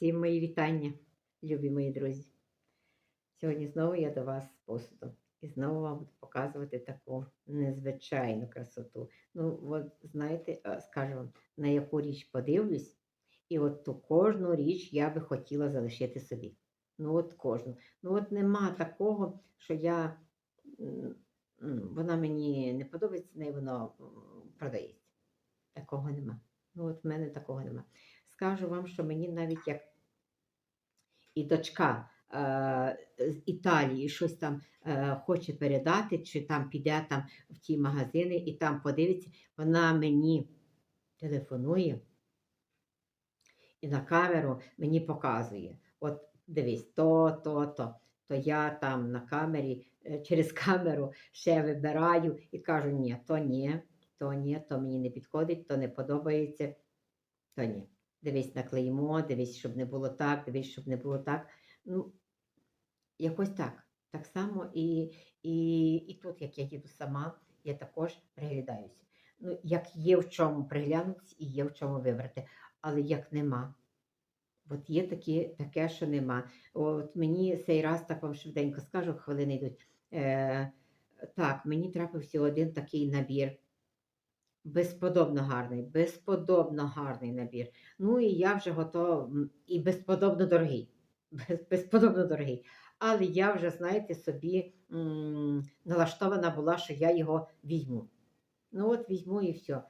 Всім мої вітання, любі мої друзі. Сьогодні знову я до вас з посудом. І знову вам буду показувати таку незвичайну красоту. Ну, от знаєте, е, скажу вам, на яку річ подивлюсь, і от ту кожну річ я би хотіла залишити собі. Ну, от кожну. Ну, от нема такого, що я. Вона мені не подобається, не воно продається. Такого нема. Ну, от в мене такого нема. Скажу вам, що мені навіть як і дочка е, з Італії щось там е, хоче передати, чи там піде там в ті магазини і там подивиться, вона мені телефонує і на камеру мені показує. От дивись, то, то, то. То я там на камері, е, через камеру ще вибираю і кажу, ні, то ні, то ні, то мені не підходить, то не подобається, то ні. Дивись на клеймо, дивись, щоб не було так, дивись, щоб не було так. Ну, якось так. Так само і, і, і тут, як я їду сама, я також приглядаюся. Ну, як є в чому приглянутися і є в чому вибрати. Але як нема. От є такі, таке, що нема. От мені цей раз так вам швиденько скажу, хвилини йдуть. Е, так, мені трапився один такий набір. Безподобно гарний, безподобно гарний набір. Ну і я вже готова, і безподобно дорогий. Без- Безподобно дорогий. Але я вже, знаєте, собі м, налаштована була, що я його візьму. Ну от візьму і все.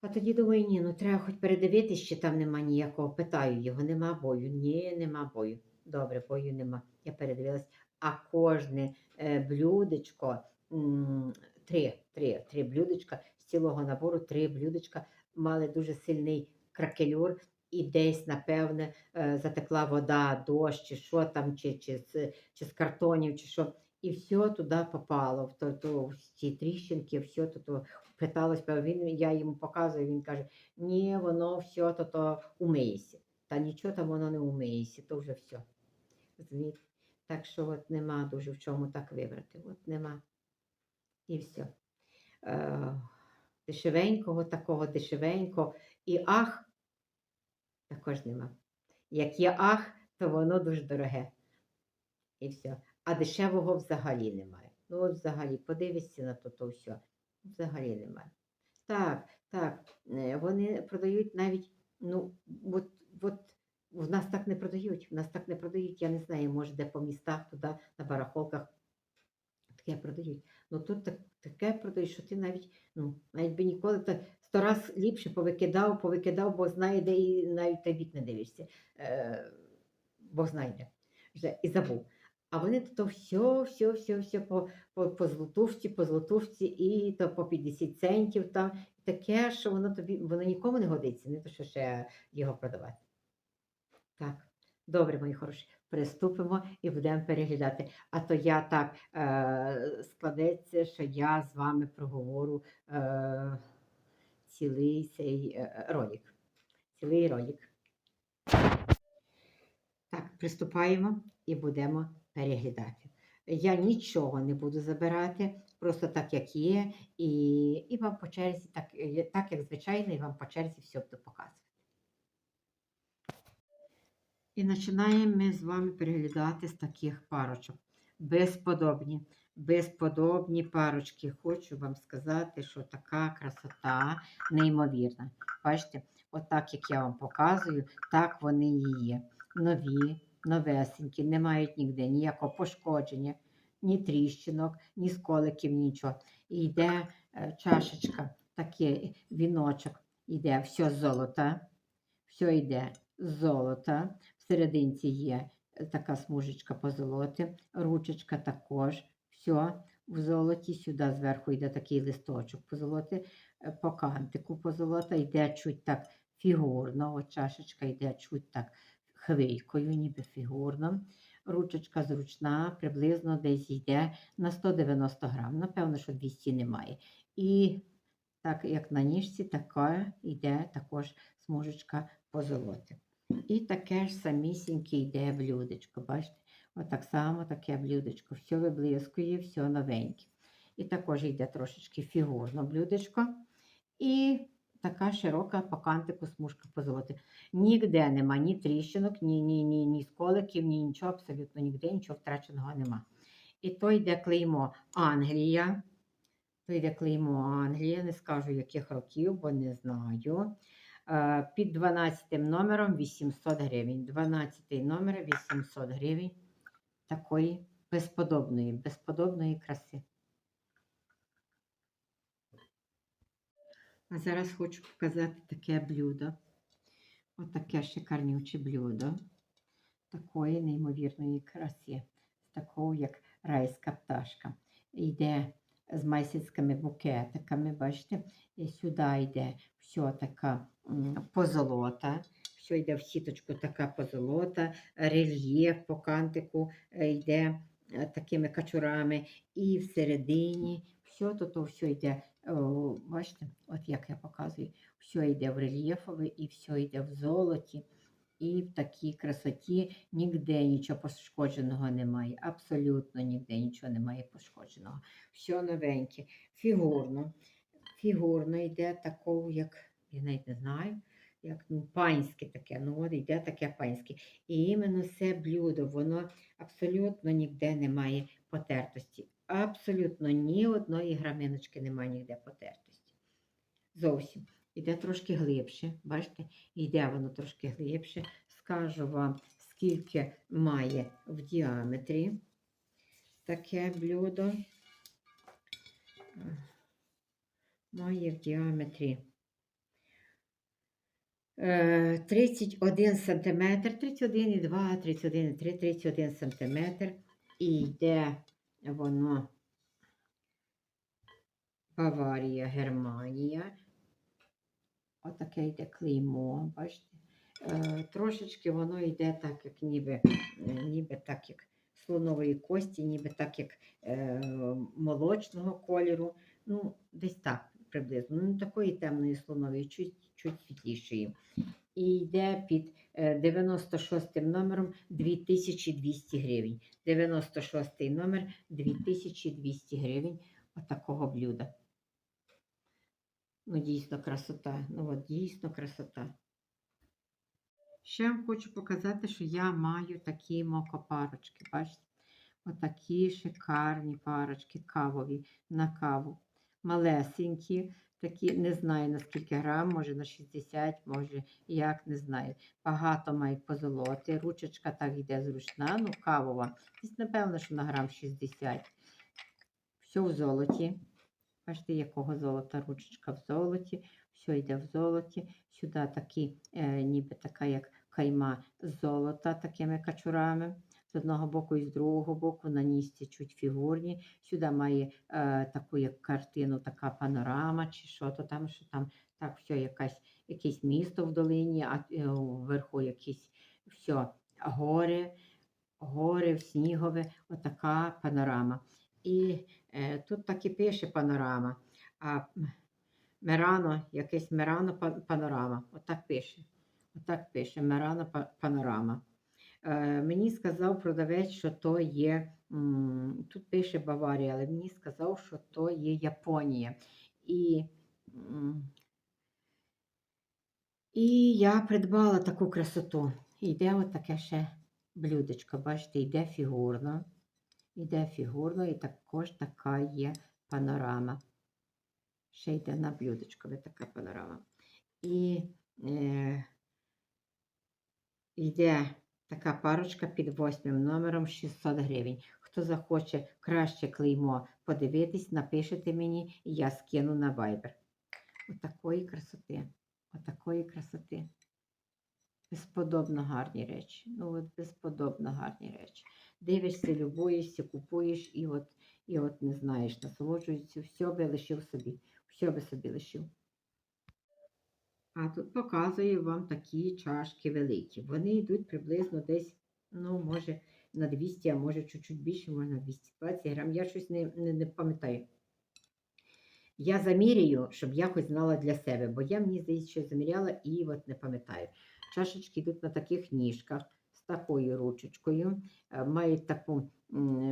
А тоді думаю, ні, ну треба хоч передивитись, чи там нема ніякого. Питаю його, нема бою. Ні, нема бою. Добре, бою нема. Я передивилась. А кожне е, блюдечко, м, три, три, три блюдечка з цілого набору, три блюдечка мали дуже сильний кракелюр. І десь, напевне, е, затекла вода, дощ, чи що там, чи, чи, з, чи з картонів, чи що. І все туди попало, в, то, то, ці тріщинки, все то, то питалось, він, я йому показую, він каже, ні, воно все то, то умиється. Та нічого там воно не умиється, то вже все. Так що от нема дуже в чому так вибрати. От нема. І все. Дешевенького такого, дешевенького. І ах, також нема. Як є ах, то воно дуже дороге. І все. А дешевого взагалі немає. Ну, от взагалі, подивишся на то, то все. Взагалі немає. Так, так, е, вони продають навіть, ну, от, от в нас так не продають, в нас так не продають, я не знаю, може, де по містах туди, на барахолках таке продають. Ну тут так, таке продають, що ти навіть, ну, навіть би ніколи та сто раз ліпше повикидав, повикидав, бо знає, де і навіть той бік не дивишся. Е, бо знайде вже і забув. А вони то все, все, все, все по, по, по злотувці, по злотувці, і то по 50 центів там таке, що воно тобі воно нікому не годиться, не то що ще його продавати. Так, добре, мої хороші, приступимо і будемо переглядати. А то я так е, складеться, що я з вами проговорю е, цілий цей е, ролик. Цілий ролик. Так, приступаємо і будемо переглядати. Я нічого не буду забирати, просто так, як є, і, і вам по черзі, так, е, так як звичайно, і вам по черзі все буду показувати. І починаємо ми з вами переглядати з таких парочок. Безподобні, безподобні парочки. Хочу вам сказати, що така красота неймовірна. Бачите, отак, як я вам показую, так вони і є. Нові, новесенькі, не мають ніде ніякого пошкодження, ні тріщинок, ні сколиків, нічого. І йде е, чашечка, такий віночок, йде все з золота, все йде з золота. Всерединці є е, така смужечка позолоти, ручечка також, все в золоті. Сюди зверху йде такий листочок позолоти, е, по кантику позолота, йде чуть так фігурно, от чашечка йде чуть так хвилькою, ніби фігурно. Ручечка зручна, приблизно десь йде на 190 грам. Напевно, що 200 немає. І так як на ніжці, така йде також смужечка позолоти. І таке ж самісіньке йде блюдечко. Бачите? Отак само таке блюдечко. Все виблискує, все новеньке. І також йде трошечки фігурно блюдечко. І така широка по кантику смужка позолоти. Нігде нема ні тріщинок, ні, ні, ні, ні сколиків, ні нічого, абсолютно ніде нічого втраченого нема. І то йде клеймо Англія. То йде клеймо Англія, не скажу яких років, бо не знаю. Е, Під 12 номером 800 гривень. 12 номер 800 гривень. Такої безподобної, безподобної краси. А зараз хочу показати таке блюдо. Отаке шикарнюче блюдо. Такої неймовірної краси. Такого, як райська пташка. Йде з майсицькими букетиками, бачите, і сюди йде все така позолота. Все йде в сіточку така позолота, рельєф по кантику е, йде е, такими качурами, і всередині все тут все йде, бачите, от як я показую, все йде в рельєфове і все йде в золоті. І в такій красоті ніде нічого пошкодженого немає. Абсолютно ніде нічого немає пошкодженого. Все новеньке. Фігурно. Фігурно йде такого, як, я навіть не знаю, як ну, панське таке. Ну, от йде таке панське. І іменно це блюдо, воно абсолютно ніде немає потертості. Абсолютно ні одної граминочки немає ніде потертості. Зовсім. Іде трошки глибше, бачите, йде воно трошки глибше. Скажу вам, скільки має в діаметрі таке блюдо. Має в діаметрі е, 31 см, 31,2, 31,3, 31 см. І йде воно Баварія, Германія. Отаке йде клеймо, бачите? Е, трошечки воно йде так, як ніби, е, ніби так, як слонової кості, ніби так, як е, молочного кольору. Ну, десь так приблизно. Ну, такої темної слонової, чуть, чуть світлішої. І йде під е, 96 номером 2200 гривень. 96 номер 2200 гривень отакого блюда. Ну, дійсно красота. Ну, от дійсно красота. Ще вам хочу показати, що я маю такі мокопарочки. Бачите? Отакі шикарні парочки кавові на каву. Малесенькі, такі, не знаю наскільки грам, може на 60, може як, не знаю. Багато мають позолоти. Ручечка так йде зручна, ну кавова. Десь, напевно, що на грам 60. Все в золоті. Бачите, якого золота ручечка в золоті, все йде в золоті. Сюди такі, е, ніби така, як кайма золота, такими качурами. З одного боку і з другого боку на нісці чуть фігурні. Сюди має е, таку як картину, така панорама, чи що то там, що там так, все якась, якесь місто в долині, а е, вверху якісь все, гори, гори, снігове, отака панорама. І Тут так і пише панорама, а Мерано, якесь Мерано панорама. Отак пише. Отак пише Мерано панорама. Е, Мені сказав продавець, що то є, тут пише Баварія, але мені сказав, що то є Японія. І, і я придбала таку красоту. Йде отаке ще блюдечко, бачите, йде фігурно. Іде фігурно і також така є панорама. Ще йде на блюдечкові така панорама. І е, йде така парочка під восьмим номером 600 гривень. Хто захоче краще клеймо подивитись, напишете мені, і я скину на Viber. Отакої красоти. Отакої красоти. Безподобно гарні речі. Ну, от безподобно гарні речі дивишся, любуєшся, купуєш і от, і от не знаєш, насолоджуєшся, все би лишив собі, все би собі лишив. А тут показую вам такі чашки великі. Вони йдуть приблизно десь, ну, може, на 200, а може чуть-чуть більше, може на 220 грам. Я щось не, не, не пам'ятаю. Я заміряю, щоб я хоч знала для себе, бо я мені здається, що заміряла і от не пам'ятаю. Чашечки йдуть на таких ніжках такою ручечкою. Е, Мають таку,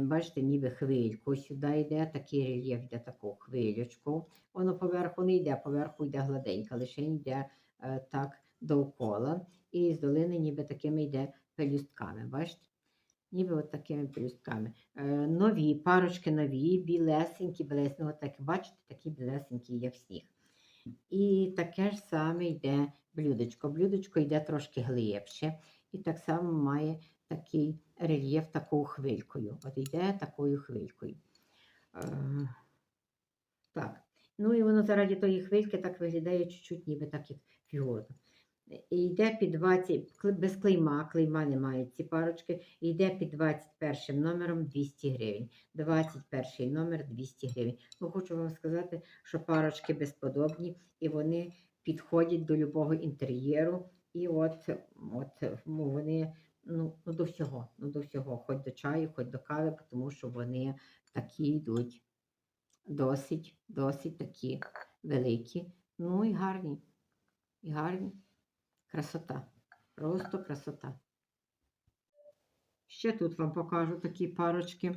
бачите, ніби хвильку. Сюди йде такий рельєф, йде таку хвилючку. Воно поверху не йде, поверху йде гладенька, лише йде е, так довкола. І з долини ніби такими йде пелюстками. Бачите? Ніби от такими пелюстками. Е, нові, парочки нові, білесенькі, білесенькі, от бачите, такі білесенькі, як сніг. І таке ж саме йде блюдечко. Блюдечко йде трошки глибше. І так само має такий рельєф такою хвилькою. От йде такою хвилькою. Е, так. Ну і воно заради тої хвильки так виглядає чуть-чуть, ніби так, як фігурно. І йде під 20, кли- без клейма, клейма немає ці парочки, йде під 21 номером 200 гривень. 21 номер 200 гривень. Ну, хочу вам сказати, що парочки безподобні, і вони підходять до любого інтер'єру. І от, от ну, вони ну, ну, до всього, ну, до всього, хоч до чаю, хоч до кави, тому що вони такі йдуть досить, досить такі великі. Ну і гарні. І гарні. Красота. Просто красота. Ще тут вам покажу такі парочки.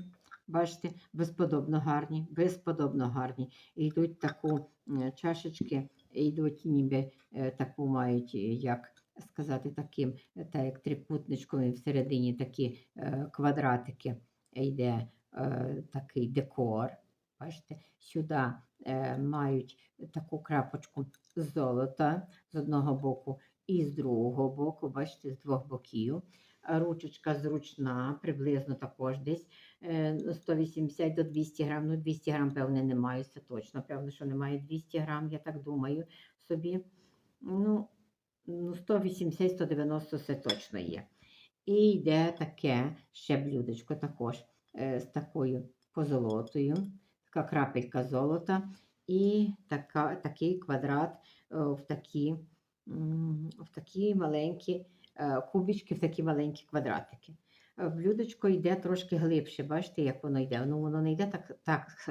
Бачите, безподобно гарні, безподобно гарні. Йдуть таку чашечки, йдуть ніби е, таку мають, як сказати, таким, е, так як трикутничком, і всередині такі е, квадратики йде е, такий декор. Бачите, сюди мають таку крапочку золота з одного боку і з другого боку, бачите, з двох боків. Ручечка зручна, приблизно також десь е, 180 до 200 грам. Ну, 200 грам, певне, немає, це точно. Певно, що немає 200 грам, я так думаю собі. Ну, ну 180-190 це точно є. І йде таке ще блюдечко також е, з такою позолотою, така крапелька золота і така, такий квадрат е, в такі, в такі маленькі е, кубічки, в такі маленькі квадратики. Блюдечко йде трошки глибше, бачите, як воно йде. Ну, воно не йде так, так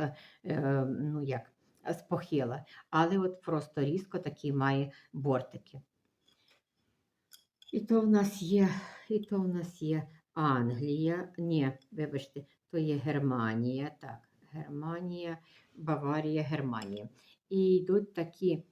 ну як, з але от просто різко такі має бортики. І то в нас є, і то в нас є Англія. Ні, вибачте, то є Германія. Так, Германія, Баварія, Германія. І йдуть такі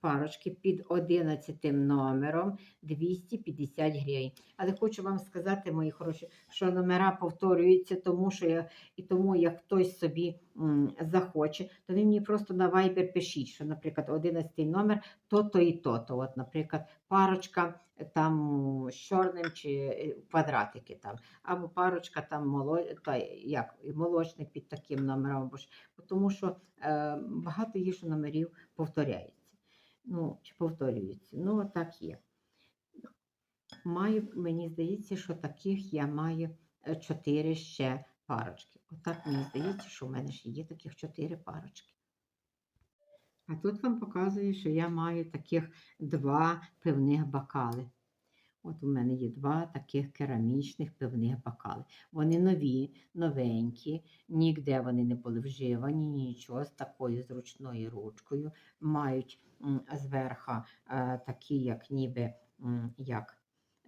парочки під 11 номером 250 гривень. Але хочу вам сказати, мої хороші, що номера повторюються, тому що я і тому, як хтось собі м, захоче, то ви мені просто на Viber пишіть, що, наприклад, 11 номер то-то і то-то. От, наприклад, парочка там з чорним чи е, квадратики там, або парочка там моло... та, як, молочник під таким номером, або ж, тому що е, багато є, що номерів повторяється. Ну, чи повторюється. Ну, отак є. Маю, мені здається, що таких я маю е, чотири ще парочки. Отак мені здається, що в мене ще є таких чотири парочки. А тут вам показую, що я маю таких два пивних бокали. От у мене є два таких керамічних пивних бокали. Вони нові, новенькі, ніде вони не були вживані, нічого з такою зручною ручкою. Мають зверху е, такі, як ніби як,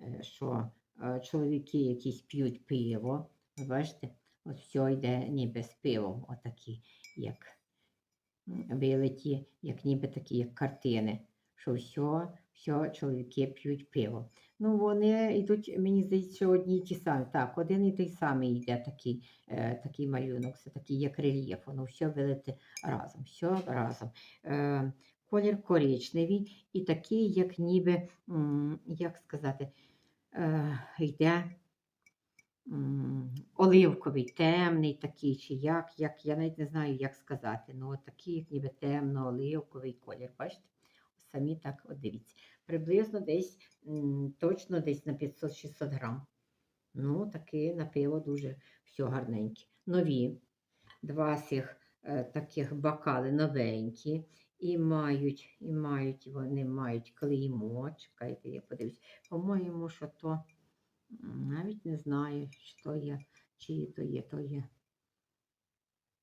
е, що е, чоловіки якісь п'ють пиво. Бачите, от все йде ніби з пивом, отакі, як м, вилиті, як ніби такі, як картини. Що все, все чоловіки п'ють пиво. Ну, вони йдуть, мені здається, одні й ті самі. Так, один і той самий йде такий, е, такий малюнок, це такий як рельєф, воно все вилите разом, все разом. Е, колір коричневий і такий, як ніби, як сказати, е, йде оливковий, темний такий, чи як, як, я навіть не знаю, як сказати. Ну, такий, як ніби темно-оливковий колір. Бачите? Самі так, от дивіться. Приблизно десь, точно десь на 500-600 грам. Ну, таке на пиво дуже все гарненьке. Нові. Два цих е, таких бокали новенькі. І мають, і мають, вони мають клеймо. Чекайте, я подивлюсь. По-моєму, що то навіть не знаю, що є, чиї то є, то є.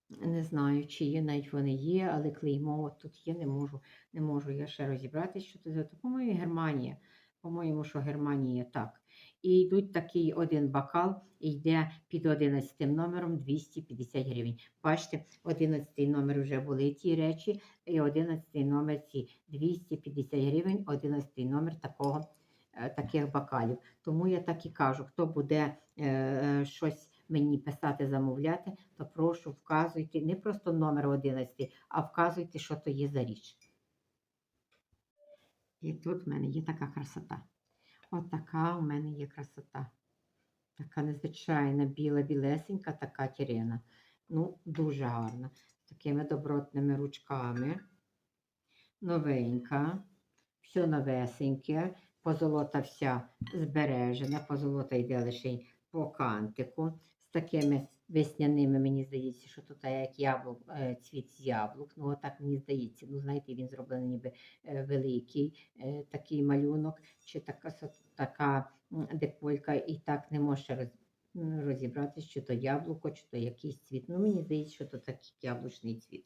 Не знаю, чи є, навіть вони є, але клеймо тут є, не можу, не можу я ще розібратися, що це за то, Германія. По-моєму, що Германія так. І йдуть такий один бокал, йде під 11 номером 250 гривень. Бачите, 11 номер вже були ті речі, і 11 номер ці 250 гривень, 11 номер такого, е, таких бокалів. Тому я так і кажу, хто буде е, е, щось мені писати, замовляти, то прошу вказуйте не просто номер 11, а вказуйте, що то є за річ. І тут в мене є така красота. От така у мене є красота. Така незвичайна біла, білесенька, така тірена. Ну, дуже гарна. З такими добротними ручками. Новенька. Все новесеньке. Позолота вся збережена. Позолота йде лише по кантику. З такими весняними, мені здається, що тут як яблук, е, цвіт з яблук. Ну, отак мені здається. Ну, знаєте, він зроблений ніби е, великий е, такий малюнок, чи така, така деколька, і так не може розібрати, чи то яблуко, чи то якийсь цвіт. Ну, мені здається, що то такий яблучний цвіт.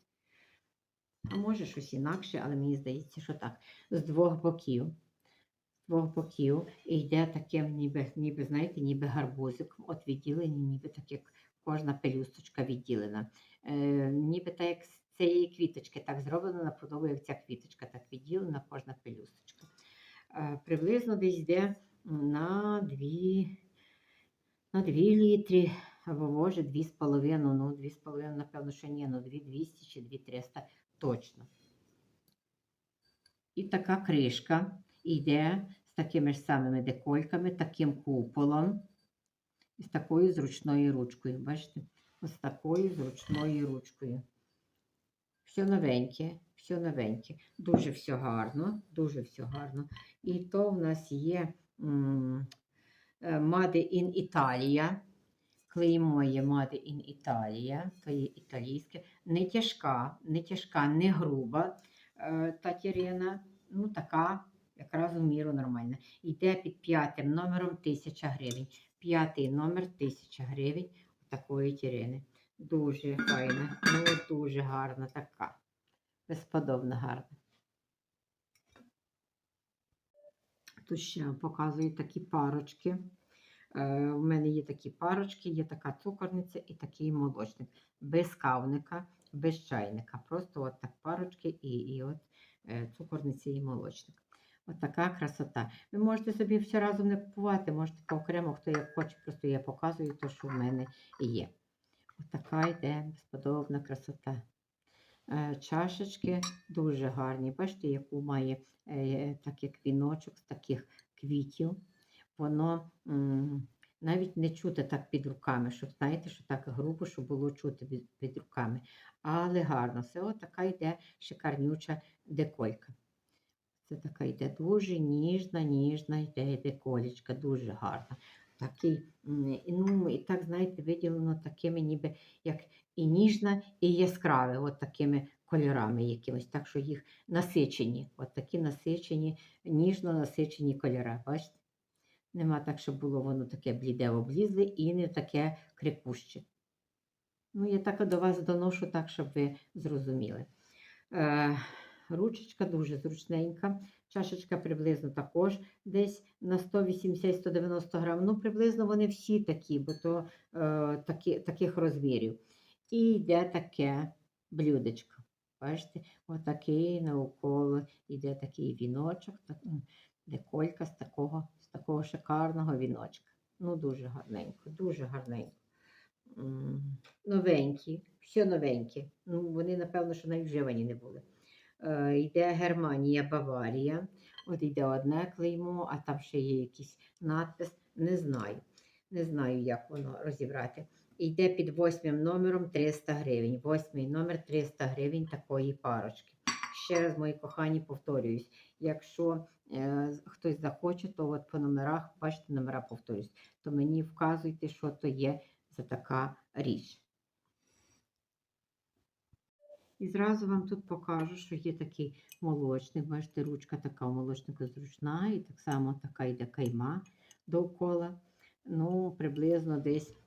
А може щось інакше, але мені здається, що так. З двох боків. Двох боків і йде таке, ніби, ніби, знаєте, ніби гарбузик. От відділені, ніби так, як кожна пелюсточка відділена. Е, ніби так, як з цієї квіточки, так зроблено наподобу, як ця квіточка, так відділена кожна пелюсточка. Е, приблизно десь йде на 2, на 2 літри, або може 2,5, ну 2,5, напевно, що ні, ну 2,200 чи 2,300 точно. І така кришка йде такими ж самими декольками, таким куполом і з такою зручною ручкою. Бачите? Ось такою зручною ручкою. Все новеньке, все новеньке. Дуже все гарно, дуже все гарно. І то в нас є м, е, Made in Italia. Клеймо є Made in Italia, то є італійське. Не тяжка, не тяжка, не груба е, та тірина. Ну, така, якраз у міру нормальна. Йде під п'ятим номером 1000 гривень. П'ятий номер 1000 гривень такої тірини. Дуже файна, ну дуже гарна така. Безподобно гарна. Тут ще вам показую такі парочки. Е, у мене є такі парочки, є така цукорниця і такий молочник. Без кавника, без чайника. Просто от так парочки і, і от е, цукорниця і молочник. От така красота. Ви можете собі все разом не купувати, можете окремо, хто як хоче, просто я показую те, що в мене є. От така йде безподобна красота. Е, Чашечки дуже гарні. Бачите, яку має е, так як віночок з таких квітів. Воно навіть не чути так під руками, щоб знаєте, що так грубо, щоб було чути під, руками. Але гарно. Це от така йде шикарнюча деколька. Це така йде дуже ніжна, ніжна йде деколечка, дуже гарна. Такий, ну, і так, знаєте, виділено такими, ніби як і ніжна, і яскраве, от такими кольорами якимось, так що їх насичені, от такі насичені, ніжно насичені кольори. Бачите? Нема так, щоб було воно таке бліде облізле і не таке крикуще. Ну, я так до вас доношу так, щоб ви зрозуміли. Е, ручечка дуже зручненька. Чашечка приблизно також десь на 180-190 грам. Ну, приблизно вони всі такі, бо то е, такі, таких розмірів. І йде таке блюдечко. Бачите, отакий навколо йде такий віночок, так, деколька з такого, з такого шикарного віночка. Ну, дуже гарненько, дуже гарненько. Новенькі, все новенькі. Ну, вони, напевно, що навіть вживані не були. Е, йде Германія, Баварія. От йде одне клеймо, а там ще є якийсь надпис. Не знаю. Не знаю, як воно розібрати. Йде під восьмим номером 300 гривень. Восьмий номер 300 гривень такої парочки. Ще раз, мої кохані, повторююсь. Якщо е, хтось захоче, то от по номерах, бачите, номера повторюсь, то мені вказуйте, що то є за така річ. І зразу вам тут покажу, що є такий молочник. Бачите, ручка така у молочника зручна, і так само така йде кайма довкола. Ну, приблизно десь,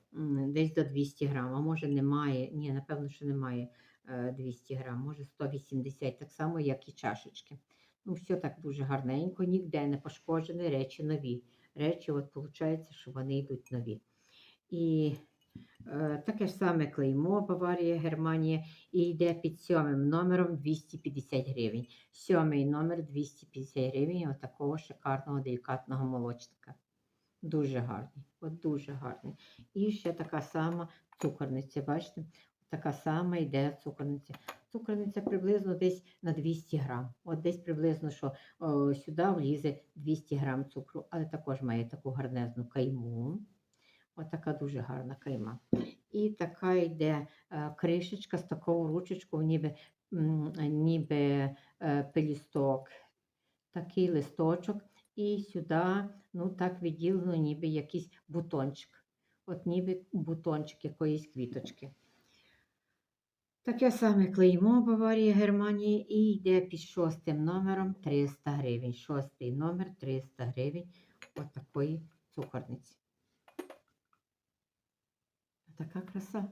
десь до 200 грам. А може немає, ні, напевно, що немає е, 200 грам, може 180, так само, як і чашечки. Ну, все так дуже гарненько, ніде не пошкоджені, речі нові. Речі, от виходить, що вони йдуть нові. І е, таке ж саме клеймо Баварія, Германія, і йде під сьомим номером 250 гривень. Сьомий номер 250 гривень от такого шикарного делікатного молочника. Дуже гарний, от дуже гарний. І ще така сама цукорниця, бачите? Така сама йде цукорниця. Цукорниця приблизно десь на 200 грам. От десь приблизно, що о, сюди влізе 200 грам цукру, але також має таку гарнезну кайму. От така дуже гарна кайма. І така йде е, кришечка з такою ручечкою, ніби, ніби е, пелісток, такий листочок. І сюди, ну так відділено, ніби якийсь бутончик. От ніби бутончик якоїсь квіточки. Таке саме клеймо Баварія Германії і йде під шостим номером 300 гривень. Шостий номер 300 гривень от такої цукорниці. Така краса.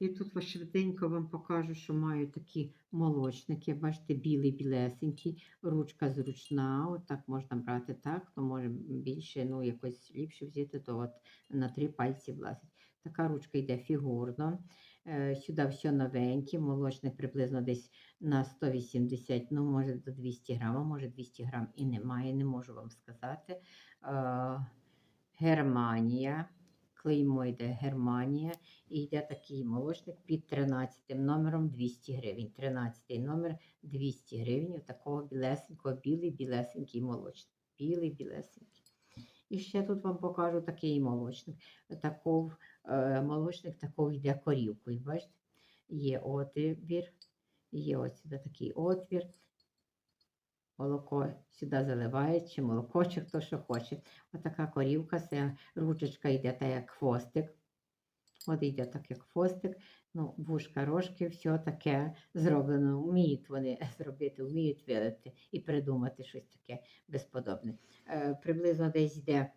І тут ось швиденько вам покажу, що маю такі молочники. Бачите, білий, білесенький, ручка зручна. От так можна брати так, хто може більше, ну якось ліпше взяти, то от на три пальці влазить. Така ручка йде фігурно. Е, Сюди все новеньке, молочник приблизно десь на 180, ну, може до 200 грам, а може 200 грам і немає, не можу вам сказати. Е, Германія, клеймо йде Германія, і йде такий молочник під 13 номером 200 гривень. 13 номер 200 гривень, такого білесенького, білий, білесенький молочник. Білий, білесенький. І ще тут вам покажу такий молочник. Таков, е, молочник такого йде корівкою. Бачите? Є отвір, є ось сюди такий отвір. Молоко сюди заливають, чи молоко, чи хто що хоче. Отака корівка, це ручечка йде так як хвостик. От йде так як хвостик. Ну, вушка, рожки, все таке зроблено. Вміють вони зробити, вміють вилити і придумати щось таке безподобне. Е, приблизно десь йде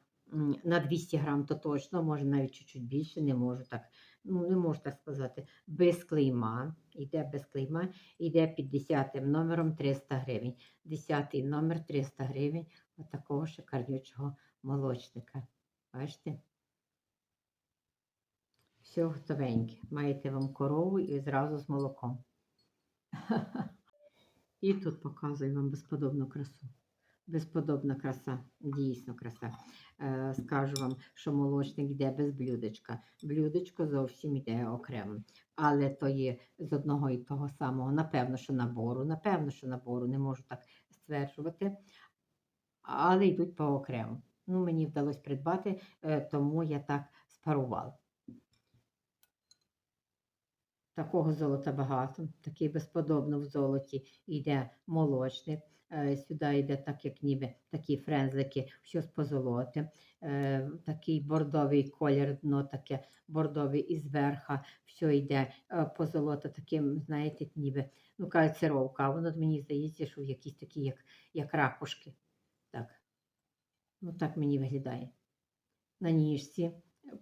на 200 грам, то точно, може навіть чуть-чуть більше, не можу так, ну не можу так сказати, без клейма. Йде без клейма, йде під 10 номером 300 гривень. 10 номер 300 гривень от такого шикарнючого молочника. Бачите? Все готовеньке. Маєте вам корову і зразу з молоком. І тут показую вам безподобну красу. Безподобна краса, дійсно краса. Е, скажу вам, що молочник йде без блюдечка. Блюдечко зовсім йде окремо. Але то є з одного і того самого, напевно, що набору. Напевно, що набору, не можу так стверджувати. Але йдуть по окремо. Ну, мені вдалося придбати, е, тому я так спарувала. Такого золота багато, такий безподобно в золоті йде молочник. Е, Сюди йде так, як ніби такі френзлики, все з позолоти. Е, Такий бордовий колір, дно таке бордовий і зверха все йде е, позолота таким, знаєте, ніби, ну кажуть, а воно мені здається, що якісь такі, як, як ракушки. Так. Ну так мені виглядає. На ніжці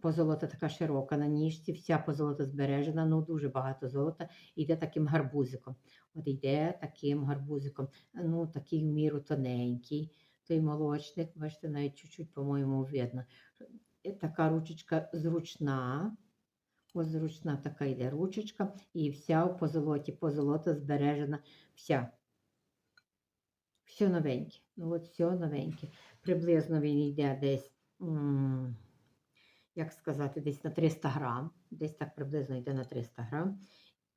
позолота така широка на ніжці, вся позолота збережена, ну дуже багато золота, йде таким гарбузиком. От йде таким гарбузиком, ну такий в міру тоненький, той молочник, бачите, навіть чуть-чуть, по-моєму, видно. Така ручечка зручна. Ось зручна така йде ручечка, і вся в позолоті, позолота збережена, вся. Все новеньке. Ну от все новеньке. Приблизно він йде десь. Як сказати, десь на 300 грам, десь так приблизно йде на 300 грам.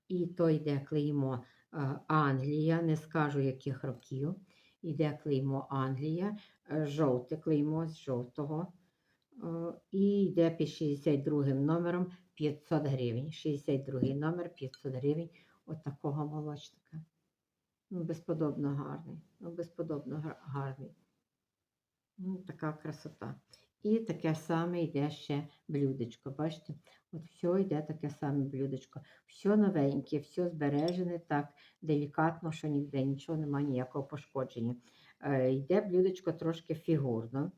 І то йде клеймо е, Англія, не скажу яких років. Йде клеймо Англія, е, жовте клеймо з жовтого. Е, І йде під 62 номером 500 гривень. 62 номер 500 гривень от такого молочника. Ну, безподобно гарний. Ну, безподобно гарний. Ну, така красота. І таке саме йде ще блюдечко. Бачите? От все йде таке саме блюдечко. Все новеньке, все збережене так делікатно, що ніде нічого немає, ніякого пошкодження. Е, йде блюдечко трошки фігурно.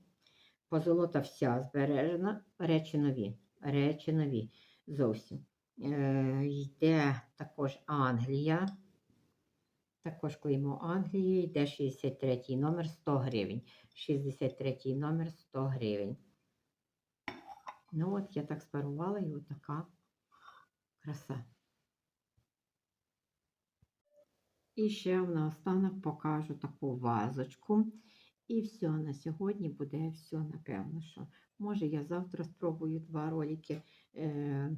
Позолота вся збережена, речі нові. Речі нові зовсім. Е, йде також Англія. Також клеймо Англії, йде 63 номер 100 гривень. 63 номер 100 гривень. Ну от я так спарувала і от краса. І ще наостанок покажу таку вазочку. І все, на сьогодні буде все, напевно, що. Може, я завтра спробую два ролики е,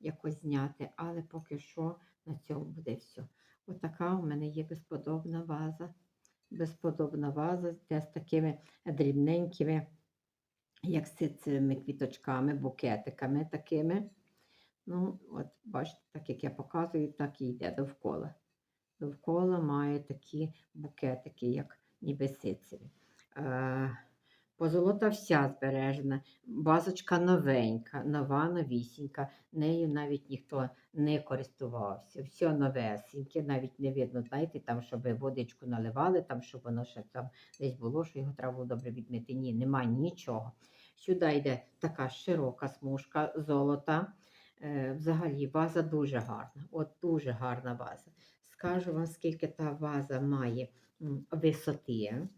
якось зняти, але поки що на цьому буде все. Отака у мене є безподобна ваза. Безподобна ваза де з такими дрібненькими, як цими квіточками, букетиками такими. Ну, от, бачите, так як я показую, так і йде довкола. Довкола має такі букетики, як ніби сицеві. Е, Позолота вся збережена, вазочка новенька, нова, новісінька, нею навіть ніхто не користувався. Все новесеньке, навіть не видно, знаєте, там, щоб водичку наливали, там, щоб воно ще там десь було, що його треба було добре відмити. Ні, нема нічого. Сюди йде така широка смужка золота. Е, взагалі, ваза дуже гарна. От дуже гарна ваза. Скажу вам, скільки та ваза має висоти.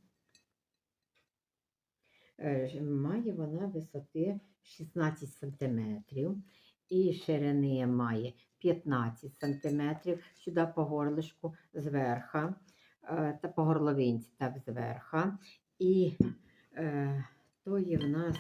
Е, Має вона висоти 16 см і ширини має 15 см. Сюди по горлишку зверха, е, та по горловинці так зверха. І е, то є в нас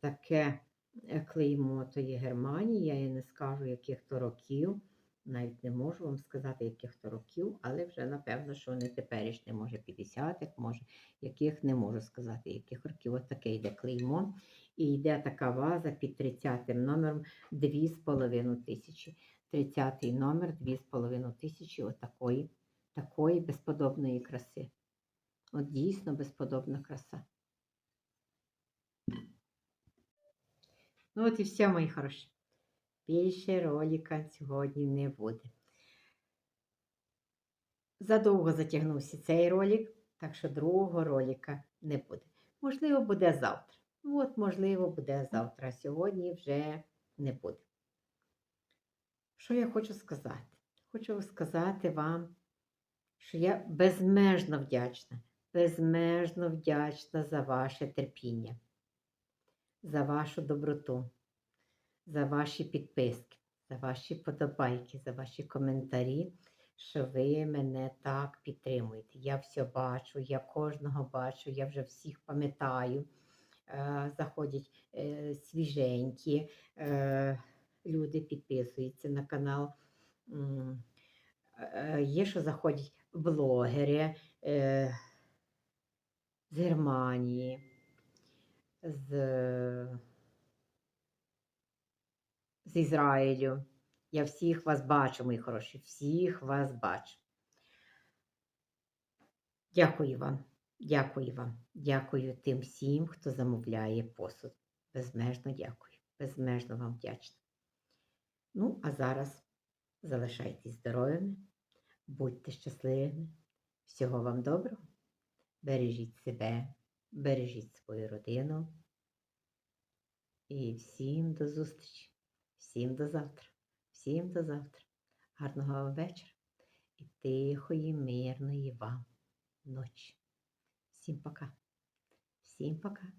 таке е, клеймо, то є Германії, я не скажу, яких то років. Навіть не можу вам сказати, яких то років, але вже напевно, що вони теперішні, може 50-х, може яких не можу сказати, яких років. От таке йде клеймо. І йде така ваза під 30 номером 2,5 тисячі. 30 номер 2,5 тисячі отакої такої безподобної краси. От дійсно безподобна краса. Ну от і все, мої хороші. Більше ролика сьогодні не буде. Задовго затягнувся цей ролик, так що другого ролика не буде. Можливо, буде завтра. От, можливо, буде завтра. а Сьогодні вже не буде. Що я хочу сказати? Хочу сказати вам, що я безмежно вдячна, безмежно вдячна за ваше терпіння, за вашу доброту, за ваші підписки, за ваші подобайки, за ваші коментарі, що ви мене так підтримуєте. Я все бачу, я кожного бачу, я вже всіх пам'ятаю. Е, Заходять е, свіженькі, е, люди підписуються на канал. Є, що заходять блогери з Германії, з, Ізраїлю. Я всіх вас бачу, мої хороші, всіх вас бачу. Дякую вам, дякую вам, дякую тим всім, хто замовляє посуд. Безмежно дякую, безмежно вам вдячна. Ну, а зараз залишайтесь здоровими, будьте щасливими. Всього вам доброго. Бережіть себе, бережіть свою родину. І всім до зустрічі, всім до завтра, всім до завтра. Гарного вечора і тихої, мирної вам ночі. Всім пока. Всім пока.